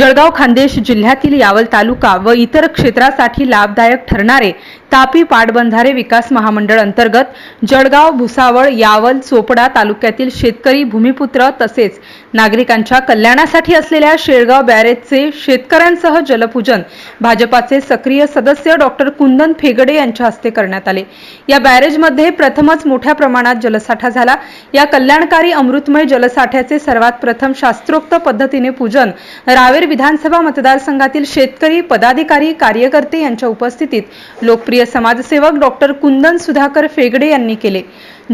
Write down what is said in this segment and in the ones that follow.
जळगाव खान्देश जिल्ह्यातील यावल तालुका व इतर क्षेत्रासाठी लाभदायक ठरणारे तापी पाटबंधारे विकास महामंडळ अंतर्गत जळगाव भुसावळ यावल चोपडा तालुक्यातील शेतकरी भूमिपुत्र तसेच नागरिकांच्या कल्याणासाठी असलेल्या शेळगाव बॅरेजचे शेतकऱ्यांसह जलपूजन भाजपाचे सक्रिय सदस्य डॉक्टर कुंदन फेगडे यांच्या हस्ते करण्यात आले. या बॅरेजमध्ये प्रथमच मोठ्या प्रमाणात जलसाठा झाला. या कल्याणकारी अमृतमय जलसाठ्याचे सर्वात प्रथम शास्त्रोक्त पद्धतीने पूजन रावेर विधानसभा मतदारसंघातील शेतकरी पदाधिकारी कार्यकर्ते यांच्या उपस्थितीत लोकप्रिय समाजसेवक डॉक्टर कुंदन सुधाकर फेगडे यांनी केले.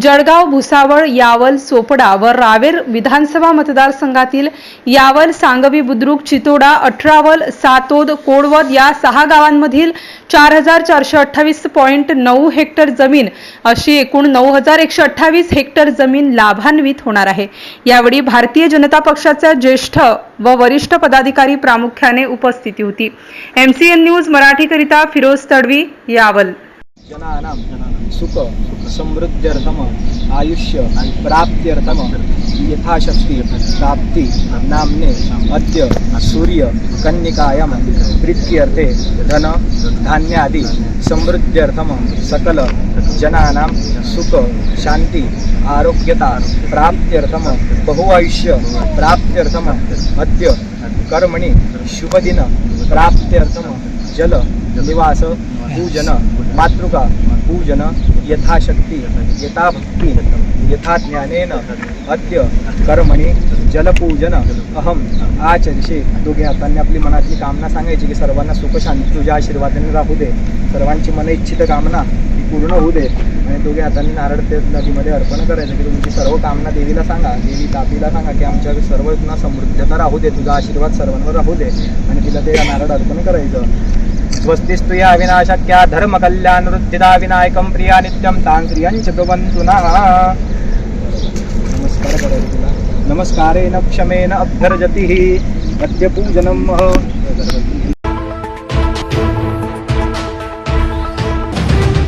जळगाव भुसावळ यावल सोपडा व रावेर विधानसभा मतदारसंघातील यावल सांगवी बुद्रुक चितोडा अठरावल सातोद कोडवद या सहा गावांमधील चार हजार चारशे अठ्ठावीस पॉईंट नऊ हेक्टर जमीन अशी एकूण नऊ हजार एकशे अठ्ठावीस हेक्टर जमीन लाभान्वित होणार आहे. यावेळी भारतीय जनता पक्षाच्या ज्येष्ठ व वरिष्ठ पदाधिकारी प्रामुख्याने उपस्थिती होती. एमसीएन न्यूज मराठीकरिता फिरोज तडवी यावल. जनानां सुख समृद्ध्यर्थम आयुष्य प्राप्त्यर्थम यथाशक्ती प्राप्ती नाम्ने अद्य सूर्य कन्निकायां प्रीत्यर्थे धन धान्यादि समृद्ध्यर्थम सकल जनानां सुख शांती आरोग्यता प्राप्त्यर्थम बहुआयुष्य प्राप्त्यर्थम अद्य कर्मणि शुभदिन प्राप्त्यर्थम जल निवास पूजन मातृका पूजन यथाशक्ती यथा भक्ती यथा ज्ञानेन अद्य कर्मणी जलपूजन अहम आचरिषे. दोघे हातांनी आपली मनातली कामना सांगायची की सर्वांना सुखशांती तुझ्या आशीर्वादाने राहू दे. सर्वांची मन इच्छित कामना पूर्ण होऊ दे. आणि दोघे हातांनी नारळ ते नदीमध्ये अर्पण करायचं की तुमची सर्व कामना देवीला सांगा. देवी तापीला सांगा की आमच्या सर्व समृद्धता राहू दे. तुझा आशीर्वाद सर्वांवर राहू दे. आणि तिला ते नारळ अर्पण करायचं. स्वस्तिस्तु या विनाशक्या धर्म विनायकं प्रिया नित्यं तां श्रियञ्च ब्रुवन्तु नः नमस्कारेण क्षमेन अभ्यर्जतिः। अद्य पूजनं